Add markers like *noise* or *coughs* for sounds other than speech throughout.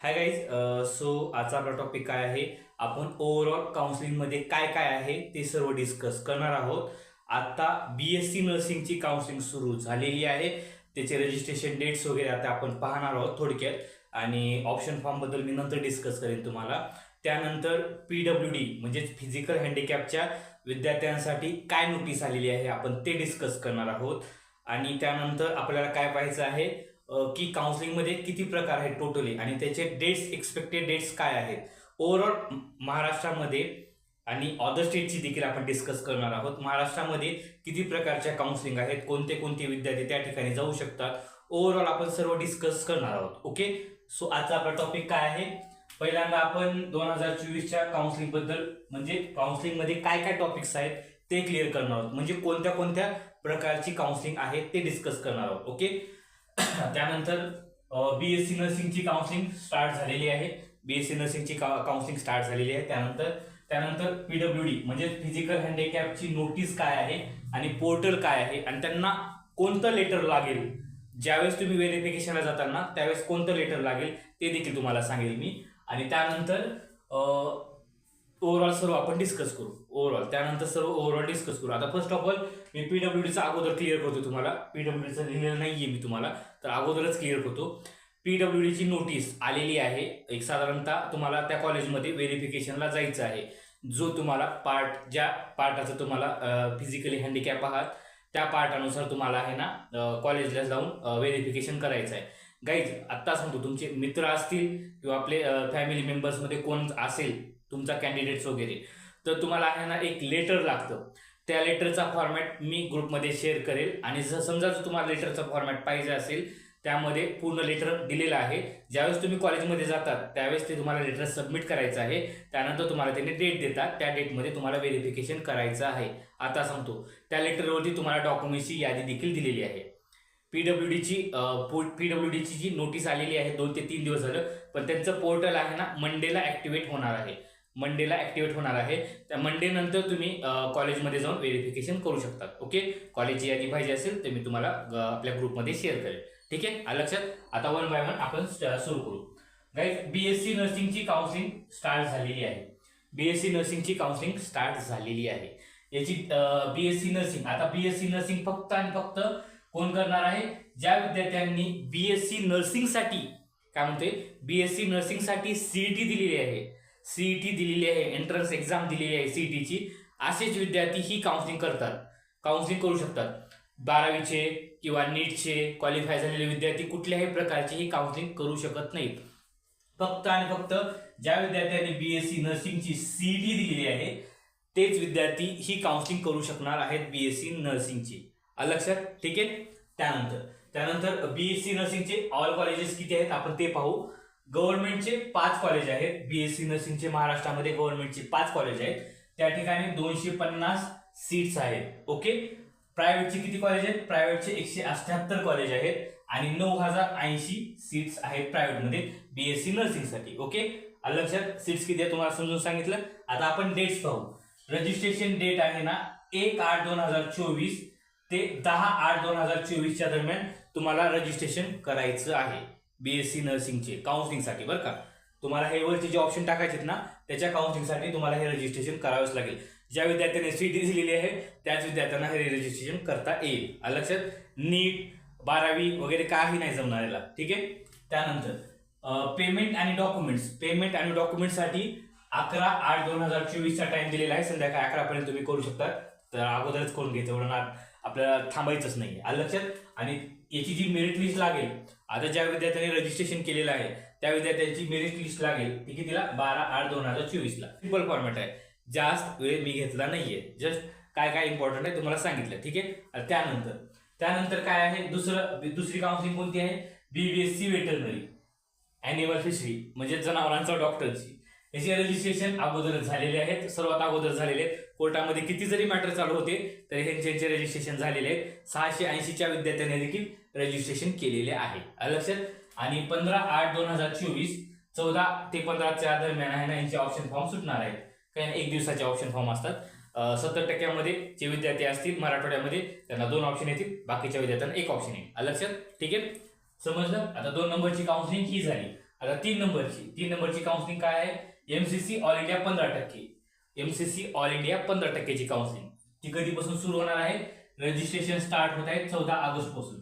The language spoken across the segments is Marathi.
हाय गाईज सो आजचा आपला टॉपिक काय आहे? आपण ओव्हरऑल काउन्सिलिंगमध्ये काय काय आहे ते सर्व डिस्कस करणार आहोत. आता बी एस सी नर्सिंगची काउन्सिलिंग सुरू झालेली आहे. त्याचे रजिस्ट्रेशन डेट्स वगैरे आता आपण पाहणार आहोत थोडक्यात. आणि ऑप्शन फॉर्मबद्दल मी नंतर डिस्कस करेन तुम्हाला. त्यानंतर पी डब्ल्यू डी म्हणजेच फिजिकल हँडिकॅपच्या विद्यार्थ्यांसाठी काय नोटीस आलेली आहे आपण ते डिस्कस करणार आहोत. आणि त्यानंतर आपल्याला काय पाहायचं आहे? की काउन्सिलिंगमध्ये किती प्रकार आहेत टोटली आणि त्याचे डेट्स एक्सपेक्टेड डेट्स काय आहेत? ओव्हरऑल महाराष्ट्रामध्ये आणि अदर स्टेटची देखील आपण डिस्कस करणार आहोत. महाराष्ट्रामध्ये किती प्रकारच्या काउन्सिलिंग आहेत? कोणते कोणते विद्यार्थी त्या ठिकाणी जाऊ शकतात? ओव्हरऑल आपण सर्व डिस्कस करणार आहोत. ओके सो आजचा आपला टॉपिक काय आहे? पहिल्यांदा आपण दोन हजार चोवीसच्या काउन्सिलिंगबद्दल म्हणजे काउन्सिलिंगमध्ये काय काय टॉपिक्स आहेत ते क्लिअर करणार आहोत. म्हणजे कोणत्या कोणत्या प्रकारची काउन्सिलिंग आहे ते डिस्कस करणार आहोत. ओके *coughs* त्यानंतर बी एस सी नर्सिंगची काउन्सिलिंग स्टार्ट झालेली आहे. बी एस सी नर्सिंगची काउन्सिलिंग स्टार्ट झालेली आहे. त्यानंतर त्यानंतर पीडब्ल्यू डी म्हणजे फिजिकल हँडिकॅपची नोटीस काय आहे आणि पोर्टल काय आहे आणि त्यांना कोणतं लेटर लागेल? ज्यावेळेस तुम्ही व्हेरिफिकेशनला जाताना त्यावेळेस कोणतं लेटर लागेल ते देखील तुम्हाला सांगेल मी. आणि त्यानंतर ओव्हरऑल सर्व आपण डिस्कस करू. ओव्हरऑल त्यानंतर सर्व ओव्हरऑल डिस्कस करू. आता फर्स्ट ऑफ ऑल मी पीडब्ल्यूडीचा अगोदर क्लिअर करतो तुम्हाला. पीडब्ल्यूडीचं लिहिलेलं नाहीये मी तुम्हाला. तर अगोदरच क्लिअर करतो. पीडब्ल्यूडीची नोटीस आलेली आहे. एक साधारणतः तुम्हाला त्या कॉलेजमध्ये व्हेरिफिकेशनला जायचं आहे. जो तुम्हाला पार्ट ज्या पार्टाचं तुम्हाला फिजिकली हँडिकॅप आहात त्या पार्टानुसार तुम्हाला आहे ना कॉलेजला जाऊन व्हेरिफिकेशन करायचं आहे. गाईज आत्ता सांगतो तुमचे मित्र असतील किंवा आपले फॅमिली मेंबर्समध्ये कोण असेल तुमचा कॅन्डिडेट्स वगैरे. तर तुम्हाला आहे ना एक लेटर लागतं. त्या लेटरचा फॉर्मॅट मी ग्रुपमध्ये शेअर करेल. आणि जर समजा जर तुम्हाला लेटरचा फॉर्मॅट पाहिजे असेल त्यामध्ये पूर्ण लेटर दिलेलं आहे. ज्यावेळेस तुम्ही कॉलेजमध्ये जातात त्यावेळेस ते तुम्हाला लेटर सबमिट करायचं आहे. त्यानंतर तुम्हाला त्यांनी डेट देतात. त्या डेटमध्ये तुम्हाला व्हेरिफिकेशन करायचं आहे. आता सांगतो. त्या लेटरवरती तुम्हाला डॉक्युमेंटची यादी देखील दिलेली आहे. पी डब्ल्यू डीची पी डब्ल्यू डीची जी नोटीस आलेली आहे दोन ते तीन दिवस झालं पण त्यांचं पोर्टल आहे ना मंडेला ॲक्टिवेट होणार आहे. मंडेला ॲक्टिवेट होणार आहे. त्या मंडेनंतर तुम्ही कॉलेजमध्ये जाऊन व्हेरिफिकेशन करू शकतात. ओके कॉलेजची यादी पाहिजे असेल तर मी तुम्हाला आपल्या ग्रुपमध्ये शेअर करेल. ठीक आहे? आलं लक्षात? आता वन बाय वन आपण सुरू करू. गाईज बीएससी नर्सिंगची काउन्सिलिंग स्टार्ट झालेली आहे. बीएससी नर्सिंगची काउन्सिलिंग स्टार्ट झालेली आहे. याची बीएससी नर्सिंग आता बीएससी नर्सिंग फक्त आणि फक्त कोण करणार आहे? ज्या विद्यार्थ्यांनी बीएससी नर्सिंगसाठी काय म्हणते बीएससी नर्सिंगसाठी सीईटी दिलेली आहे. सीईटी दिलेली आहे एंट्रन्स एक्झाम दिलेली आहे सीईटीची असेच विद्यार्थी ही काउन्सिलिंग करतात. काउन्सिलिंग करू शकतात. बारावीचे किंवा नीटचे क्वालिफाय झालेले विद्यार्थी कुठल्याही प्रकारची ही काउन्सिलिंग करू शकत नाहीत. फक्त आणि फक्त ज्या विद्यार्थ्यांनी बीएससी नर्सिंगची सीईटी दिलेली आहे तेच विद्यार्थी ही काउन्सिलिंग करू शकणार आहेत बीएससी नर्सिंगची लक्षात? ठीक आहे? त्यानंतर त्यानंतर बीएससी नर्सिंगचे ऑल कॉलेजेस किती आहेत? आपण ते पाहू. गव्हर्नमेंटचे पाच कॉलेज आहेत. बीएससी नर्सिंगचे महाराष्ट्रामध्ये गव्हर्नमेंटचे पाच कॉलेज आहेत. त्या ठिकाणी दोनशे पन्नास सीट्स आहेत. ओके प्रायव्हेटचे किती कॉलेज आहेत? प्रायव्हेटचे एकशे अठ्याहत्तर कॉलेज आहेत. आणि नऊ हजार ऐंशी सीट्स आहेत प्रायव्हेटमध्ये बीएससी नर्सिंगसाठी. ओके लक्षात सीट्स किती आहे तुम्हाला समजून सांगितलं? आता आपण डेट्स पाहू. रजिस्ट्रेशन डेट आहे ना एक आठ दोन हजार चोवीस ते दहा आठ दोन हजार चोवीसच्या दरम्यान तुम्हाला रजिस्ट्रेशन करायचं आहे. बीएससी नर्सिंगचे काउन्सिलिंगसाठी बरं का? तुम्हाला हे वरचे जे ऑप्शन टाकायचे आहेत ना त्याच्या काउन्सिलिंगसाठी तुम्हाला हे रजिस्ट्रेशन करावंच लागेल. ज्या विद्यार्थ्यांनी डी दिलेली आहे त्याच विद्यार्थ्यांना हे रजिस्ट्रेशन करता येईल. लक्षात? नीट बारावी वगैरे काही नाही जमणार याला. ठीक आहे? त्यानंतर पेमेंट आणि डॉक्युमेंट्स पेमेंट आणि डॉक्युमेंट्ससाठी अकरा आठ दोन हजार चोवीसचा टाइम दिलेला आहे. संध्याकाळी अकरापर्यंत तुम्ही करू शकता तर अगोदरच करून घ्यायचं एवढं आपल्याला थांबायचंच नाही आलं लक्षात? आणि याची जी मेरिट लिस्ट लागेल आता ज्या विद्यार्थ्यांनी रजिस्ट्रेशन केलेलं आहे त्या विद्यार्थ्यांची मेरिट लिस्ट लागेल. ती कितीला बारा आठ दोन हजार चोवीसला सिंपल फॉर्मॅट आहे. जास्त वेळ मी घेतला नाहीये. जस्ट काय काय इम्पॉर्टंट आहे तुम्हाला सांगितलं. ठीक आहे? त्यानंतर. त्यानंतर काय आहे? दुसरं दुसरी काउन्सिलिंग कोणती आहे? बीबीएससी वेटरनरी अॅनिमल फिशरी म्हणजे जनावरांचा डॉक्टरची याचे रजिस्ट्रेशन अगोदर झालेले आहेत. सर्वात अगोदर झालेले आहेत. कोर्टामध्ये किती जरी मॅटर चालू होते तरी ह्यांचे यांचे रजिस्ट्रेशन झालेले आहेत सहाशे ऐंशीच्या विद्यार्थ्यांनी देखील रजिस्ट्रेशन केलेले आहे. लक्षात? आणि पंधरा आठ दोन हजार चोवीस चौदा ते पंधराच्या दरम्यान आहे ना यांचे ऑप्शन फॉर्म सुटणार आहेत. काही एक दिवसाचे ऑप्शन फॉर्म असतात. सत्तर टक्क्यामध्ये जे विद्यार्थी असतील मराठवाड्यामध्ये त्यांना दोन ऑप्शन येतील. बाकीच्या विद्यार्थ्यांना एक ऑप्शन येईल. लक्षात? ठीक आहे? समजलं? आता दोन नंबरची काउन्सिलिंग ही झाली. आता तीन नंबरची तीन नंबरची काउन्सिलिंग काय आहे? एमसीसी ऑल इंडिया पंधरा टक्के. एमसीसी ऑल इंडिया पंधरा टक्क्याची काउन्सिलिंग ती कधीपासून सुरू होणार आहे? रजिस्ट्रेशन स्टार्ट होत आहे चौदा ऑगस्टपासून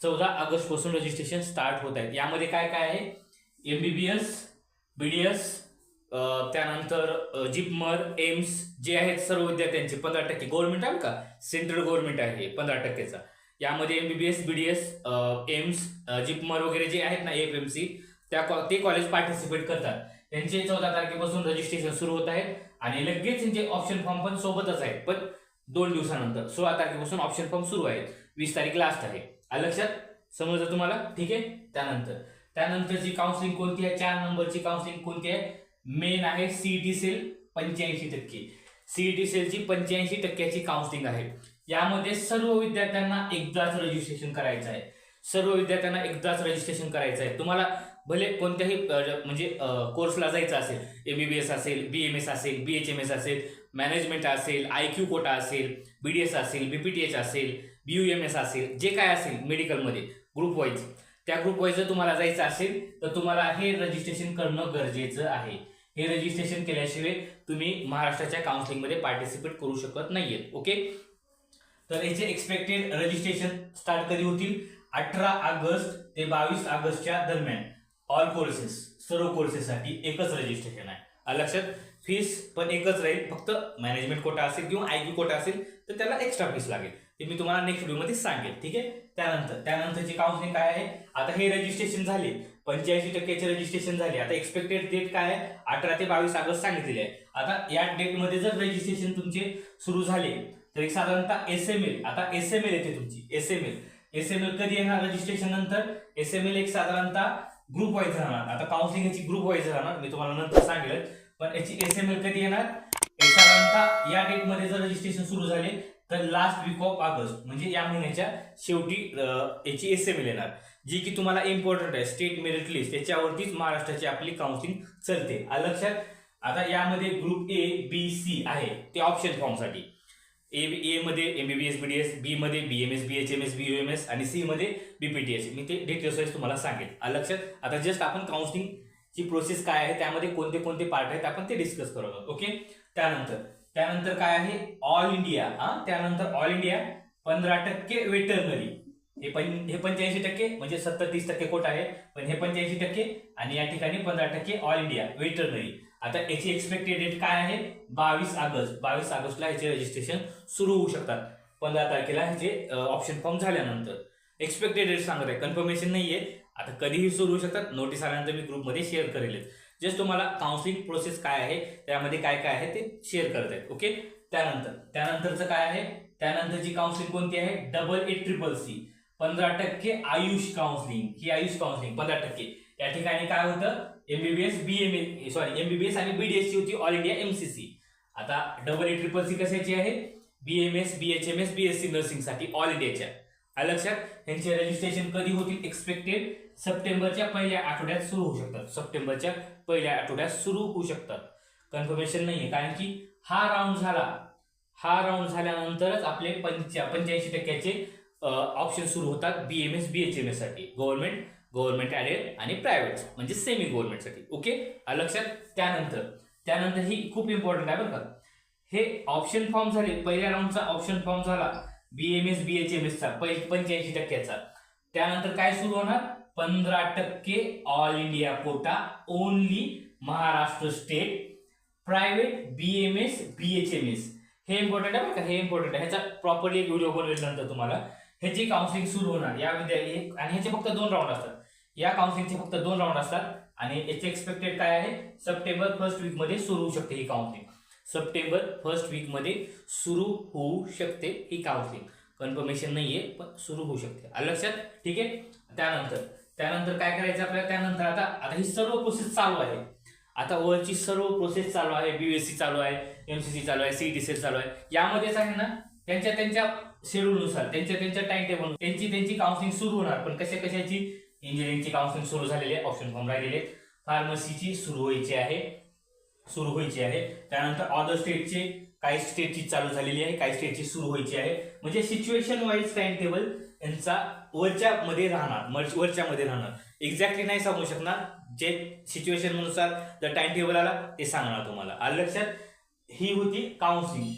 चौदा ऑगस्टपासून रजिस्ट्रेशन स्टार्ट होत आहेत. यामध्ये काय काय आहे? एमबीबीएस बीडीएस त्यानंतर जिपमर एम्स जे आहेत सर्व विद्यार्थ्यांचे पंधरा टक्के. गव्हर्नमेंट आहे का? सेंट्रल गव्हर्नमेंट आहे. पंधरा टक्केचा यामध्ये एमबीबीएस बीडीएस एम्स जिपमर वगैरे जे आहेत ना एफ एम सी त्या ते कॉलेज पार्टिसिपेट करतात. त्यांचे चौदा तारखेपासून रजिस्ट्रेशन सुरू होत आहे. आणि लगेच त्यांचे ऑप्शन फॉर्म पण सोबतच आहेत. पण दोन दिवसानंतर सोळा तारखेपासून ऑप्शन फॉर्म सुरू आहेत. वीस तारीख लास्ट आहे. आलं लक्षात? समजलं तुम्हाला? ठीक आहे? त्यानंतर. त्यानंतरची काउन्सिलिंग कोणती आहे? चार नंबरची काउन्सिलिंग कोणती आहे? मेन आहे सीईटी सेल पंच्याऐंशी टक्के. सीईटी सेलची पंच्याऐंशी टक्क्याची काउन्सिलिंग आहे. यामध्ये सर्व विद्यार्थ्यांना एकदाच रजिस्ट्रेशन करायचं आहे. सर्व विद्यार्थ्यांना एकदाच रजिस्ट्रेशन करायचं आहे. तुम्हाला भले कोणत्याही म्हणजे कोर्सला जायचं असेल एमबीबीएस असेल बी एम एस असेल बी एच एम एस असेल मॅनेजमेंट असेल आय क्यू कोटा असेल बी डी एस असेल बी पी टी एच असेल बी यू एम एस असेल जे काय असेल मेडिकलमध्ये ग्रुप वाईज त्या ग्रुप वाईज जर तुम्हाला जायचं असेल तर तुम्हाला हे रजिस्ट्रेशन करणं गरजेचं आहे. हे रजिस्ट्रेशन केल्याशिवाय तुम्ही महाराष्ट्राच्या काउन्सिलिंगमध्ये पार्टिसिपेट करू शकत नाहीयेत. ओके तर याचे एक्सपेक्टेड रजिस्ट्रेशन स्टार्ट कधी होतील? अठरा ऑगस्ट ते बावीस ऑगस्टच्या दरम्यान ऑल कोर्सेस सर्व कोर्सेससाठी एकच रजिस्ट्रेशन आहे. लक्षात फीस पण एकच राहील फक्त मॅनेजमेंट कोटा असेल किंवा आय क्यू कोटा असेल तर त्याला एक्स्ट्रा फीस लागेल. ते मी तुम्हाला नेक्स्ट व्हिडिओमध्ये सांगेल ठीक आहे? त्यानंतर त्यानंतरची काउन्सिलिंग काय आहे? आता हे रजिस्ट्रेशन झाले पंच्याऐंशी टक्क्याचे रजिस्ट्रेशन झाले. आता एक्सपेक्टेड डेट काय आहे? अठरा ते बावीस ऑगस्ट सांगितलेले आहे. आता या डेटमध्ये जर रजिस्ट्रेशन तुमचे सुरू झाले तर एक साधारणतः एस एम एल आता एस एम एल येते तुमची S M L S M L कधी येणार रजिस्ट्रेशन नंतर? एस एम एल एक साधारणतः ग्रुप वाईज राहणार. आता काउन्सिलिंग याची ग्रुप वाईज राहणार. मी तुम्हाला नंतर सांगेल पण याची एस एम एल कधी येणार? साधारणतः या डेटमध्ये जर रजिस्ट्रेशन सुरू झाले तर लास्ट वीक ऑफ ऑगस्ट म्हणजे या महिन्याच्या शेवटी याची एस एम एल येणार. जी की तुम्हाला इम्पॉर्टंट आहे स्टेट मेरिट लिस्ट त्याच्यावरतीच महाराष्ट्राची आपली काउन्सिलिंग चलते. लक्षात? आता यामध्ये ग्रुप ए बी सी आहे ते ऑप्शन फॉर्मसाठी ए ए मध्ये एमबीबीएस बीडीएस बी मध्ये B M S B H M S B U M S आणि सी मध्ये बीपीटीएस मी ते डिटेल्स वाईज तुम्हाला सांगेल लक्षात? आता जस्ट आपण काउन्सिलिंगची प्रोसेस काय आहे त्यामध्ये कोणते कोणते पार्ट आहेत आपण ते डिस्कस करू आहोत ओके त्यानंतर त्यानंतर काय आहे? ऑल इंडिया हा त्यानंतर ऑल इंडिया पंधरा टक्के वेटरनरी हे पण हे पंच्याऐंशी टक्के म्हणजे सत्तर तीस टक्के कोट आहे. पण हे पंच्याऐंशी टक्के आणि या ठिकाणी पंधरा टक्के ऑल इंडिया वेटरनरी आता याची एक्सपेक्टेड डेट काय आहे? बावीस ऑगस्ट. बावीस ऑगस्टला याचे रजिस्ट्रेशन सुरू होऊ शकतात. पंधरा तारखेला ह्याचे ऑप्शन फॉर्म झाल्यानंतर. एक्सपेक्टेड डेट सांगत आहे. कन्फर्मेशन नाहीये. आता कधीही सुरू होऊ शकतात. नोटीस आल्यानंतर मी ग्रुपमध्ये शेअर करेल. जस्ट तुम्हाला काउन्सिलिंग प्रोसेस काय आहे त्यामध्ये काय काय आहे ते शेअर करत आहेत. ओके त्यानंतर. त्यानंतरचं काय आहे? त्यानंतरची काउन्सिलिंग कोणती आहे? डबल एट ट्रिपल सी पंधरा टक्के आयुष काउन्सिलिंग ही आयुष काउन्सिलिंग पंधरा टक्के. या ठिकाणी काय होतं? MBBS B M A sorry MBBS आणि बीडीएसची होती ऑल इंडिया एमसीसी आता डबल ए ट्रिपल सी कशाची आहे? B M S B H M S B S C नर्सिंगसाठी all इंडियाच्या आलं लक्षात? यांचे रजिस्ट्रेशन कधी होतील? एक्सपेक्टेड सप्टेंबरच्या पहिल्या आठवड्यात सुरू होऊ शकतात. सप्टेंबरच्या पहिल्या आठवड्यात सुरू होऊ शकतात. कन्फर्मेशन नाही आहे कारण की हा राऊंड झाला. हा राऊंड झाल्यानंतरच आपले पंच्या पंच्याऐंशी टक्क्याचे ऑप्शन सुरू होतात B M S B H M एससाठी. Government government aided आणि प्रायव्हेट म्हणजे सेमी गव्हर्नमेंटसाठी ओके? लक्षात? त्यानंतर त्यानंतर ही खूप इम्पॉर्टंट आहे बरं का. हे ऑप्शन फॉर्म झाले. पहिल्या राऊंडचा ऑप्शन फॉर्म झाला. B M S B H M एसचा पंच्याऐंशी टक्क्याचा. त्यानंतर काय सुरू होणार? पंधरा टक्के all India quota only Maharashtra state private B M S B H M S हे इम्पॉर्टंट आहे बरं का? हे इम्पॉर्टंट आहे. ह्याचा प्रॉपरली एक व्हिडिओ बनवेल नंतर तुम्हाला. ह्याची काउन्सिलिंग सुरू होणार. या विद्यार्थी आणि ह्याचे फक्त दोन राऊंड असतात. या काउन्सिलिंगचे फक्त दोन राऊंड असतात. आणि याचे एक्सपेक्टेड काय आहे? सप्टेंबर फर्स्ट वीकमध्ये सुरू होऊ शकते ही काउन्सिलिंग सप्टेंबर फर्स्ट वीकमध्ये सुरू होऊ शकते ही काउन्सिलिंग कन्फर्मेशन नाहीये पण सुरू होऊ शकते. आलं लक्षात? ठीक आहे? त्यानंतर. त्यानंतर काय करायचं आपल्याला? त्यानंतर आता आता ही सर्व प्रोसेस चालू आहे. आता वरची सर्व प्रोसेस चालू आहे. बीएससी चालू आहे एमसीसी चालू आहे सीईटी सेल चालू आहे. यामध्येच आहे ना त्यांच्या त्यांच्या शेड्यूलनुसार त्यांच्या त्यांच्या टाइम टेबल त्यांची त्यांची काउन्सिलिंग सुरू होणार. पण कशा कशाची? इंजिनिअरिंगची काउन्सिलिंग सुरू झालेली आहे ऑप्शन फॉर्म राहिलेले आहेत. फार्मसीची सुरू व्हायची आहे. सुरू व्हायची आहे. त्यानंतर अदर स्टेटचे काही स्टेटची चालू झालेली आहे. काही स्टेटची सुरू व्हायची आहे. म्हणजे सिच्युएशन वाईज टाइम टेबल यांचा वरच्या मध्ये राहणार. मर्च- वरच्या मध्ये राहणार. एक्झॅक्टली नाही सांगू शकणार. जे सिच्युएशननुसार जर टाइम टेबल आला ते सांगणार तुम्हाला. आलं लक्षात? ही होती काउन्सिलिंग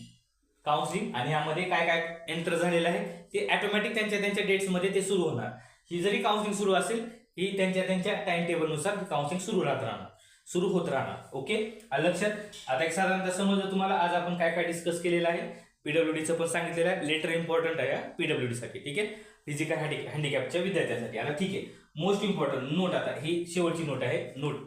काउन्सिलिंग आणि यामध्ये काय काय एंटर झालेलं आहे ते ऑटोमॅटिक त्यांच्या त्यांच्या डेट्समध्ये ते सुरू होणार. ही जरी काउन्सिलिंग सुरू असेल ही त्यांच्या त्यांच्या टाइम टेबलनुसार काउन्सिलिंग सुरू राहत राहणार. सुरू होत राहणार. ओके लक्षात? आता एक साधारणतः समजलं तुम्हाला आज आपण काय काय डिस्कस केलेलं आहे? पीडब्ल्यूडीचं पण सांगितलेलं आहे. लेटर इम्पॉर्टंट आहे पीडब्ल्यूडीसाठी ठीक आहे? फिजिकल हँडी हँडिकॅपच्या विद्यार्थ्यांसाठी. आता ठीक आहे. मोस्ट इम्पॉर्टंट नोट आता ही शेवटची नोट आहे. नोट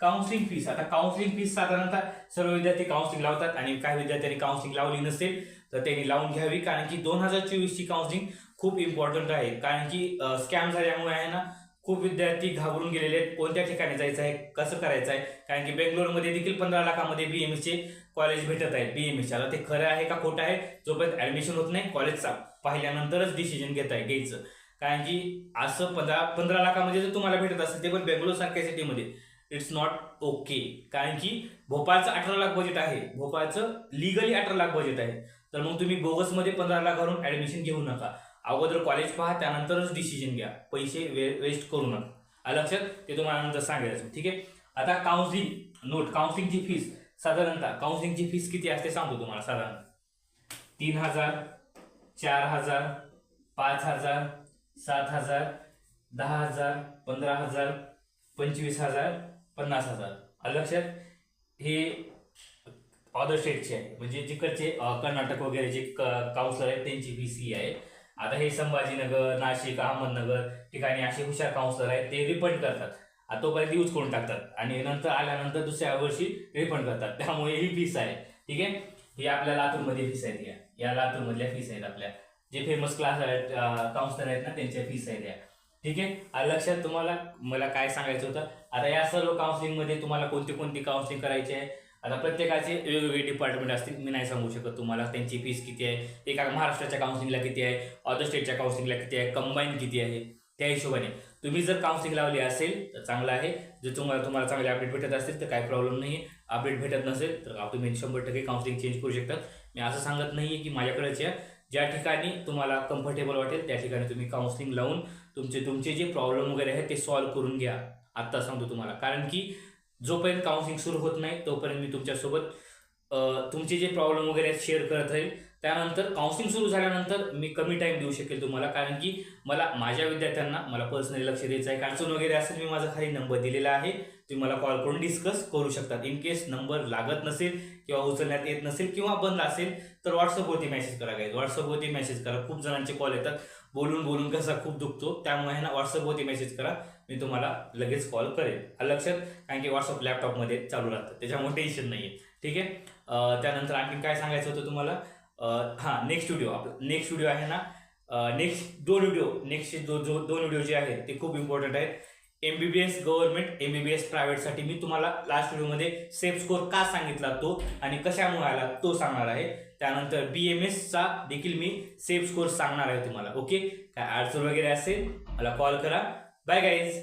काउन्सिलिंग फीस आता काउन्सिलिंग फीस साधारणतः सर्व विद्यार्थी काउन्सिलिंग लावतात आणि काही विद्यार्थ्यांनी काउन्सिलिंग लावली नसेल तर त्यांनी लावून घ्यावी. कारण की दोन हजार चोवीसची काउन्सिलिंग खूप इम्पॉर्टंट आहे. कारण की स्कॅम झाल्यामुळे आहे ना खूप विद्यार्थी घाबरून गेलेले आहेत. कोणत्या ठिकाणी जायचं आहे कसं करायचं आहे? कारण की बेंगलोरमध्ये देखील पंधरा लाखामध्ये बी एम एसचे कॉलेज भेटत आहेत. एम आता ते खरं आहे का खोटं आहे? जोपर्यंत ॲडमिशन होत नाही कॉलेजचा पाहिल्यानंतरच डिसिजन घेत आहे घ्यायचं. कारण की असं पंधरा पंधरा लाखामध्ये जर तुम्हाला भेटत असेल ते पण बेंगलोर सारख्या सिटीमध्ये इट्स नॉट ओके कारण की भोपाळचं अठरा लाख बजेट आहे. भोपाळचं लिगली अठरा लाख बजेट आहे. तर मग तुम्ही बोगसमध्ये पंधरा लाखावरून ॲडमिशन घेऊ नका. अगोदर कॉलेज पहा त्यानंतरच डिसिजन घ्या. पैसे वे वेस्ट करू नका. लक्षात? ते तुम्हाला नंतर सांगायचं. ठीक आहे? आता काउन्सिलिंग नोट काउन्सिलिंगची फीस साधारणतः काउन्सिलिंगची फीस किती असते सांगतो तुम्हाला साधारण. तीन हजार चार हजार पाच हजार सात हजार दहा हजार पंधरा हजार पंचवीस हजार पन्नास हजार. आलं लक्षात? हे ऑदर स्टेटचे आहे. म्हणजे जिकडचे कर्नाटक वगैरे जे काउन्सिलर आहेत त्यांची फीस ही आहे. आता हे संभाजीनगर नाशिक अहमदनगर ठिकाणी असे हुशार काउन्सिलर आहेत ते रिफंड करतात. आता तोपर्यंत यूज करून टाकतात. आणि नंतर आल्यानंतर दुसऱ्या वर्षी रिफंड करतात. त्यामुळे ही फीस आहे. ठीक आहे? ही आपल्या लातूरमध्ये फीस आहेत या. या लातूरमधल्या फीस आहेत आपल्या. जे फेमस क्लास आहेत काउन्सिलर आहेत ना त्यांच्या फीस आहेत या. ठीक आहे? लक्षात तुम्हाला मला काय सांगायचं होतं? आता या सर्व काउन्सिलिंगमध्ये तुम्हाला कोणती कोणती काउन्सिलिंग करायची आहे? आता प्रत्येकाचे वेगवेगळे डिपार्टमेंट असतील. मी नाही सांगू शकत तुम्हाला त्यांची फीस किती आहे. एका महाराष्ट्राच्या काउन्सिलिंगला किती आहे? अदर स्टेटच्या काउन्सिलिंगला किती आहे? कंबाईन किती आहे? त्या हिशोबाने. तुम्ही जर काउन्सिलिंग लावली असेल तर चांगलं आहे. जर तुम्हाला तुम्हाला चांगले अपडेट भेटत असतील तर काही प्रॉब्लेम नाही. अपडेट भेटत नसेल तर तुम्ही शंभर टक्के काउन्सिलिंग चेंज करू शकतात. मी असं सांगत नाही आहे की माझ्याकडेच या ज्या ठिकाणी तुम्हाला कम्फर्टेबल वाटेल त्या ठिकाणी तुम्ही काउन्सिलिंग लावून तुमचे तुमचे जे प्रॉब्लेम वगैरे आहेत ते सॉल्व्ह करून घ्या. आत्ता सांगतो तुम्हाला. कारण की जोपर्यंत काउन्सिलिंग सुरू होत नाही तोपर्यंत मी तुमच्यासोबत तुमचे जे प्रॉब्लेम वगैरे आहेत शेअर करत राहील. त्यानंतर काउन्सिलिंग सुरू झाल्यानंतर मी कमी टाईम देऊ शकेल तुम्हाला. कारण की मला माझ्या विद्यार्थ्यांना मला पर्सनली लक्ष द्यायचं आहे. अडचण वगैरे असेल मी माझा खाली नंबर दिलेला आहे. तुम्ही मला कॉल करून डिस्कस करू शकतात. इन केस नंबर लागत नसेल किंवा उचलण्यात येत नसेल किंवा बंद असेल तर व्हॉट्सअपवरती मेसेज करा काय व्हॉट्सअपवरती मेसेज करा. खूप जणांचे कॉल येतात. बोलून बोलून कसा खूप दुखतो त्यामुळे ना व्हॉट्सअपवरती मेसेज करा मी तुम्हाला लगेच कॉल करेल लक्षात कारण की व्हॉट्सअप लॅपटॉपमध्ये चालू राहतं त्याच्यामुळे टेन्शन नाही आहे ठीक आहे? त्यानंतर आणखी काय सांगायचं होतं तुम्हाला? हां नेक्स्ट व्हिडिओ आपलं नेक्स्ट व्हिडिओ आहे ना नेक्स्ट दोन व्हिडिओ नेक्स्ट दो दोन व्हिडिओ जे आहेत ते खूप इम्पॉर्टंट आहेत. एमबीबीएस गव्हर्नमेंट एमबीबीएस प्रायव्हेटसाठी मी तुम्हाला लास्ट व्हिडिओमध्ये सेफ स्कोर का सांगितला तो आणि कशामुळे आला तो सांगणार आहे. त्यानंतर बी एम एसचा देखील मी सेफ स्कोर सांगणार आहे तुम्हाला ओके काय अडचण वगैरे असेल मला कॉल करा. Bye guys